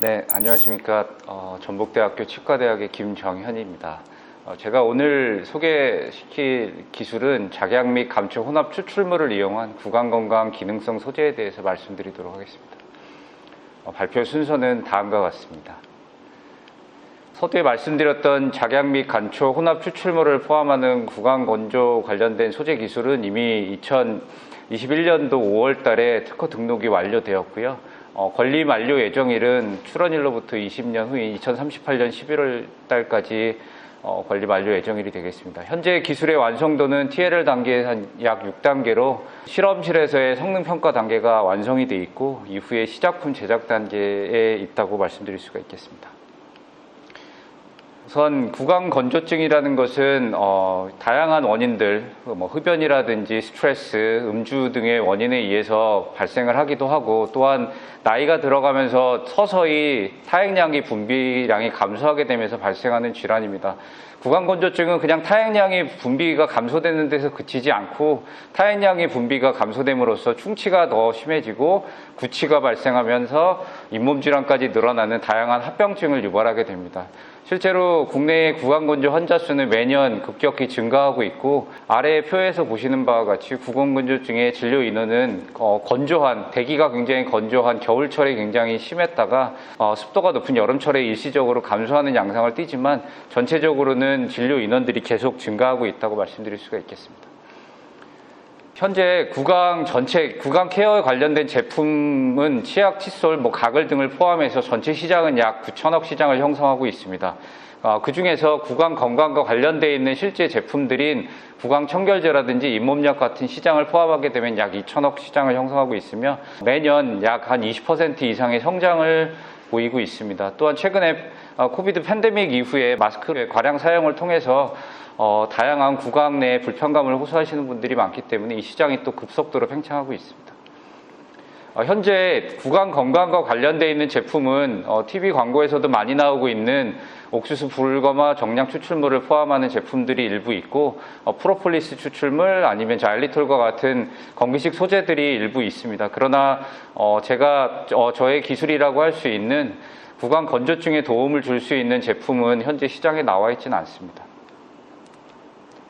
네, 안녕하십니까. 어, 전북대학교 치과대학의 김정현입니다. 어, 제가 오늘 소개시킬 기술은 작약 및 감초 혼합 추출물을 이용한 구강건강 기능성 소재에 대해서 말씀드리도록 하겠습니다. 어, 발표 순서는 다음과 같습니다. 서두에 말씀드렸던 작약 및 간초 혼합 추출물을 포함하는 구강 건조 관련된 소재 기술은 이미 2021년도 5월 달에 특허 등록이 완료되었고요. 어, 권리 만료 예정일은 출원일로부터 20년 후인 2038년 11월 달까지 어, 권리 만료 예정일이 되겠습니다. 현재 기술의 완성도는 TLL 단계 약 6단계로 실험실에서의 성능 평가 단계가 완성이 돼 있고 이후에 시작품 제작 단계에 있다고 말씀드릴 수가 있겠습니다. 우선 구강 건조증이라는 것은 어, 다양한 원인들, 뭐 흡연이라든지 스트레스, 음주 등의 원인에 의해서 발생을 하기도 하고 또한 나이가 들어가면서 서서히 타액량이 분비량이 감소하게 되면서 발생하는 질환입니다. 구강 건조증은 그냥 타액량이 분비가 감소되는 데서 그치지 않고 타액량의 분비가 감소됨으로써 충치가 더 심해지고 구취가 발생하면서 잇몸 질환까지 늘어나는 다양한 합병증을 유발하게 됩니다. 실제로 국내의 구강건조 환자 수는 매년 급격히 증가하고 있고 아래 표에서 보시는 바와 같이 구강건조증의 진료 인원은 어, 건조한 대기가 굉장히 건조한 겨울철에 굉장히 심했다가 어, 습도가 높은 여름철에 일시적으로 감소하는 양상을 띠지만 전체적으로는 진료 인원들이 계속 증가하고 있다고 말씀드릴 수가 있겠습니다. 현재 구강 전체 구강 케어에 관련된 제품은 치약, 칫솔, 뭐 가글 등을 포함해서 전체 시장은 약 9천억 시장을 형성하고 있습니다. 어, 그 중에서 구강 건강과 관련되어 있는 실제 제품들인 구강 청결제라든지 잇몸약 같은 시장을 포함하게 되면 약 2천억 시장을 형성하고 있으며 매년 약 한 20% 이상의 성장을 보이고 있습니다. 또한 최근에 어, 코비드 팬데믹 이후에 마스크의 과량 사용을 통해서 어, 다양한 구강 내 불편감을 호소하시는 분들이 많기 때문에 이 시장이 또 급속도로 팽창하고 있습니다. 어, 현재 구강 건강과 관련되어 있는 제품은 어, TV 광고에서도 많이 나오고 있는 옥수수 불검화 정량 추출물을 포함하는 제품들이 일부 있고 어, 프로폴리스 추출물 아니면 자일리톨과 같은 건기식 소재들이 일부 있습니다. 그러나 어, 제가 어, 저의 기술이라고 할 수 있는 구강 건조증에 도움을 줄 수 있는 제품은 현재 시장에 나와 있지는 않습니다.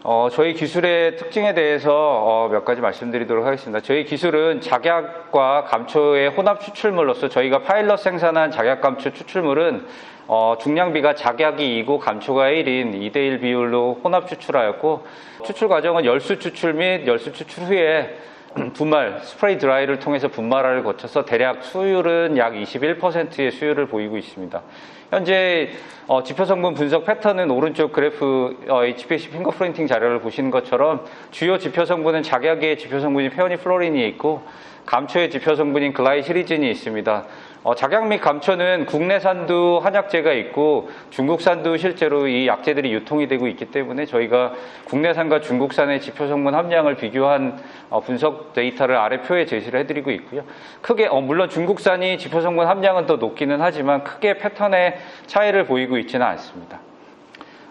어, 저희 기술의 특징에 대해서 어, 몇 가지 말씀드리도록 하겠습니다. 저희 기술은 작약과 감초의 혼합 추출물로서 저희가 파일럿 생산한 작약 감초 추출물은 어, 중량비가 작약이 2고 감초가 1인 2대1 비율로 혼합 추출하였고 추출 과정은 열수 추출 및 열수 추출 후에 분말, 스프레이 드라이를 통해서 분말화를 거쳐서 대략 수율은 약 21%의 수율을 보이고 있습니다. 현재 어, 지표 성분 분석 패턴은 오른쪽 그래프 어, HPLC 핑거 프린팅 자료를 보시는 것처럼 주요 지표 성분은 작약의 지표 성분인 페오니 플로린이 있고 감초의 지표 성분인 글라이시리진이 있습니다. 어, 작약 및 감초는 국내산도 한약재가 있고 중국산도 실제로 이 약재들이 유통이 되고 있기 때문에 저희가 국내산과 중국산의 지표 성분 함량을 비교한 어, 분석 데이터를 아래 표에 제시를 해드리고 있고요. 크게 어, 물론 중국산이 지표 성분 함량은 더 높기는 하지만 크게 패턴의 차이를 보이고 있지는 않습니다.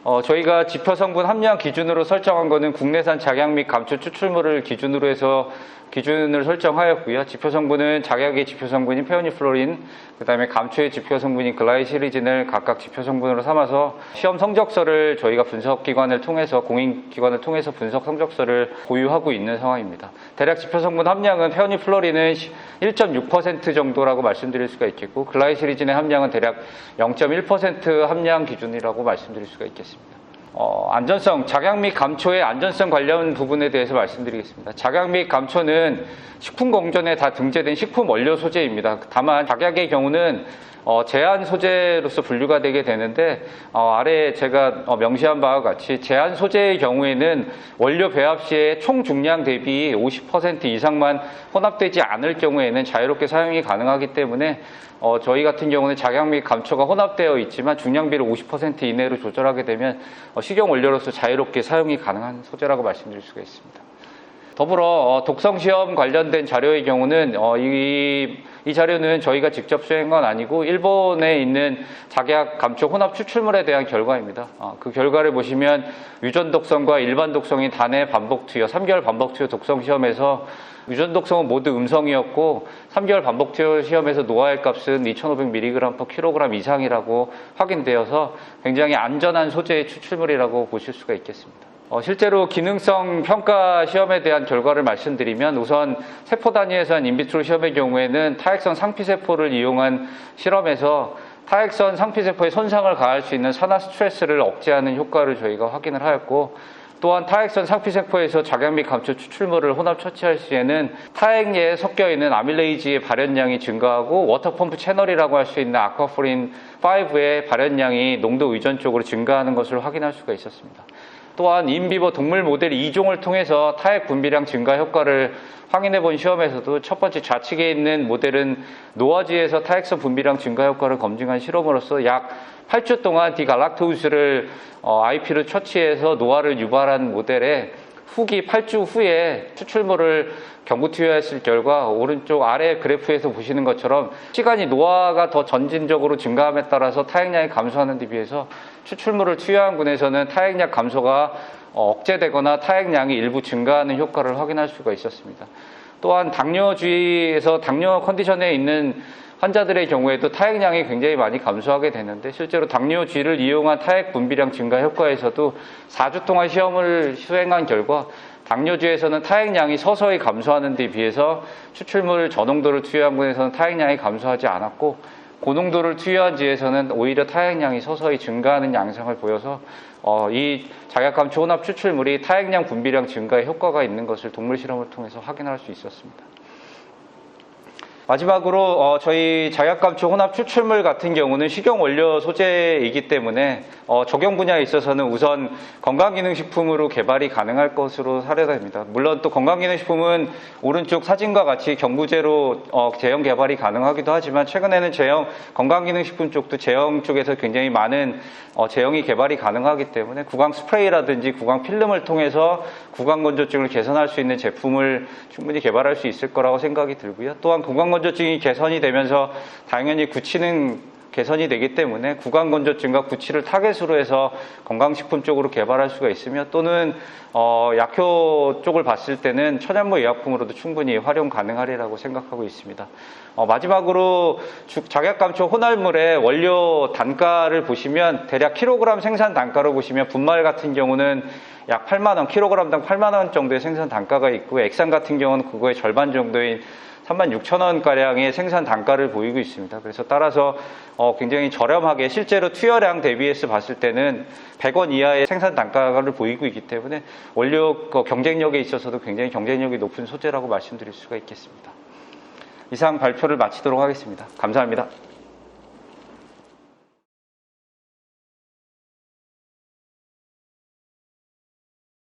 어, 저희가 지표 성분 함량 기준으로 설정한 것은 국내산 작약 및 감초 추출물을 기준으로 해서 기준을 설정하였고요. 지표 성분은 작약의 지표 성분인 페오니플로린, 그 다음에 감초의 지표 성분인 글라이시리진을 각각 지표 성분으로 삼아서 시험 성적서를 저희가 분석 기관을 통해서 공인 기관을 통해서 분석 성적서를 보유하고 있는 상황입니다. 대략 지표 성분 함량은 페오니플로린은 1.6% 정도라고 말씀드릴 수가 있겠고 글라이시리진의 함량은 대략 0.1% 함량 기준이라고 말씀드릴 수가 있겠습니다. 어, 안전성, 작약 및 감초의 안전성 관련 부분에 대해서 말씀드리겠습니다. 작약 및 감초는 식품 공전에 다 등재된 식품 원료 소재입니다. 다만 작약의 경우는 어, 제한 소재로서 분류가 되게 되는데 어, 아래 제가 어, 명시한 바와 같이 제한 소재의 경우에는 원료 배합 시에 총 중량 대비 50% 이상만 혼합되지 않을 경우에는 자유롭게 사용이 가능하기 때문에 어, 저희 같은 경우는 작약 및 감초가 혼합되어 있지만 중량비를 50% 이내로 조절하게 되면 어, 식용 원료로서 자유롭게 사용이 가능한 소재라고 말씀드릴 수가 있습니다. 더불어 어, 독성 시험 관련된 자료의 경우는 어, 이, 이 자료는 저희가 직접 수행한 건 아니고 일본에 있는 작약 감초 혼합 추출물에 대한 결과입니다. 어, 그 결과를 보시면 유전 독성과 일반 독성인 단해 반복 투여, 3개월 반복 투여 독성 시험에서 유전 독성은 모두 음성이었고 3개월 반복 투여 시험에서 노화의 값은 2,500mg/kg 이상이라고 확인되어서 굉장히 안전한 소재의 추출물이라고 보실 수가 있겠습니다. 어, 실제로 기능성 평가 시험에 대한 결과를 말씀드리면 우선 세포 단위에서 한 인비트로 시험의 경우에는 타액선 상피세포를 이용한 실험에서 타액선 상피세포에 손상을 가할 수 있는 산화 스트레스를 억제하는 효과를 저희가 확인을 하였고 또한 타액선 상피세포에서 작용 및 감초 추출물을 혼합 처치할 시에는 타액에 섞여 있는 아밀레이지의 발현량이 증가하고 워터펌프 채널이라고 할 수 있는 아쿠아포린 5의 발현량이 농도 의존적으로 증가하는 것을 확인할 수가 있었습니다. 또한 인비버 동물 모델 2종을 통해서 타액 분비량 증가 효과를 확인해 본 시험에서도 첫 번째 좌측에 있는 모델은 노화지에서 타액선 분비량 증가 효과를 검증한 실험으로서 약 8주 동안 디갈락토우스를 어, IP로 처치해서 노화를 유발한 모델에 후기 8주 후에 추출물을 경구 투여했을 결과 오른쪽 아래 그래프에서 보시는 것처럼 시간이 노화가 더 전진적으로 증가함에 따라서 타액량이 감소하는 데 비해서 추출물을 투여한 군에서는 타액량 감소가 어, 억제되거나 타액량이 일부 증가하는 효과를 확인할 수가 있었습니다. 또한 당뇨주의에서 당뇨 컨디션에 있는 환자들의 경우에도 타액량이 굉장히 많이 감소하게 되는데 실제로 당뇨쥐를 이용한 타액 분비량 증가 효과에서도 4주 동안 시험을 수행한 결과 당뇨주에서는 타액량이 서서히 감소하는 데 비해서 추출물 저농도를 투여한 군에서는 타액량이 감소하지 않았고 고농도를 투여한 지에서는 오히려 타액량이 서서히 증가하는 양상을 보여서 어, 이 작약감 초 혼합 추출물이 타액량 분비량 증가에 효과가 있는 것을 동물 실험을 통해서 확인할 수 있었습니다. 마지막으로 어, 저희 자약감초 혼합 추출물 같은 경우는 식용 원료 소재이기 때문에 어, 적용 분야에 있어서는 우선 건강기능식품으로 개발이 가능할 것으로 사례됩니다. 물론 또 건강기능식품은 오른쪽 사진과 같이 경구제로 어, 제형 개발이 가능하기도 하지만 최근에는 제형 건강기능식품 쪽도 제형 쪽에서 굉장히 많은 어, 제형이 개발이 가능하기 때문에 구강 스프레이라든지 구강 필름을 통해서 구강 건조증을 개선할 수 있는 제품을 충분히 개발할 수 있을 거라고 생각이 들고요. 또한 구강 건조증이 개선이 되면서 당연히 구치는 개선이 되기 때문에 구강 건조증과 구치를 타겟으로 해서 건강식품 쪽으로 개발할 수가 있으며 또는 어, 약효 쪽을 봤을 때는 천연모 의약품으로도 충분히 활용 가능하리라고 생각하고 있습니다. 어, 마지막으로 작약감초 혼합물의 원료 단가를 보시면 대략 킬로그램 생산 단가로 보시면 분말 같은 경우는 약 8만 원, 킬로그램당 8만 원 정도의 생산 단가가 있고 액상 같은 경우는 그거의 절반 정도인 3만 6천 원가량의 생산 단가를 보이고 있습니다. 그래서 따라서 어, 굉장히 저렴하게 실제로 투여량 대비해서 봤을 때는 100원 이하의 생산 단가를 보이고 있기 때문에 원료 그 경쟁력에 있어서도 굉장히 경쟁력이 높은 소재라고 말씀드릴 수가 있겠습니다. 이상 발표를 마치도록 하겠습니다. 감사합니다.